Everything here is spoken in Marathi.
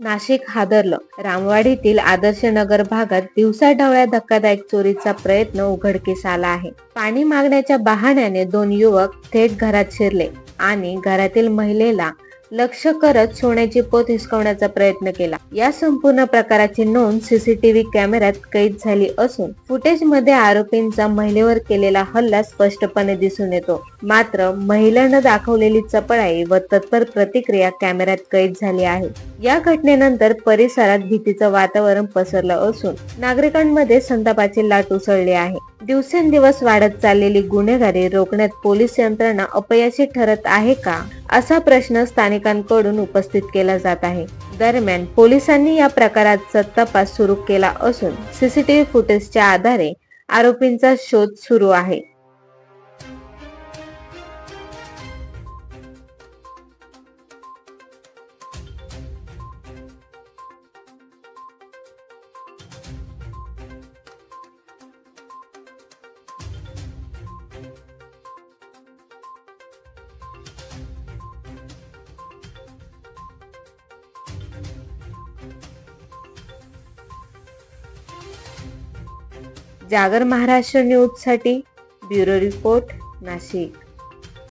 नाशिक हादरलं. रामवाडीतील आदर्श नगर भागात दिवसाढवळ्या धक्कादायक चोरीचा प्रयत्न उघडकीस आला आहे. पाणी मागण्याच्या बहाण्याने दोन युवक थेट घरात शिरले आणि घरातील महिलेला लक्ष करत सोन्याची पोत हिसकवण्याचा प्रयत्न केला. या संपूर्ण प्रकाराची नोंद सीसीटीव्ही कॅमेऱ्यात कैद झाली असून फुटेजमध्ये आरोपींचा महिलेवर केलेला हल्ला स्पष्टपणे दिसून येतो. मात्र महिलेनं दाखवलेली चपळाई व तत्पर प्रतिक्रिया कॅमेऱ्यात कैद झाली आहे. या घटनेनंतर परिसरात भीतीचं वातावरण पसरलं असून नागरिकांमध्ये संतापाची लाट उसळली आहे. दिवसेंदिवस वाढत चाललेली गुन्हेगारी रोखण्यात पोलीस यंत्रणा अपयशी ठरत आहे का? असा प्रश्न स्थानिकांकडून उपस्थित केला जात आहे. दरम्यान पोलिसांनी या प्रकाराचा तपास सुरू केला असून सीसीटीव्ही फुटेजच्या आधारे आरोपींचा शोध सुरू आहे. जागर महाराष्ट्र न्यूजसाठी ब्युरो रिपोर्ट नाशिक.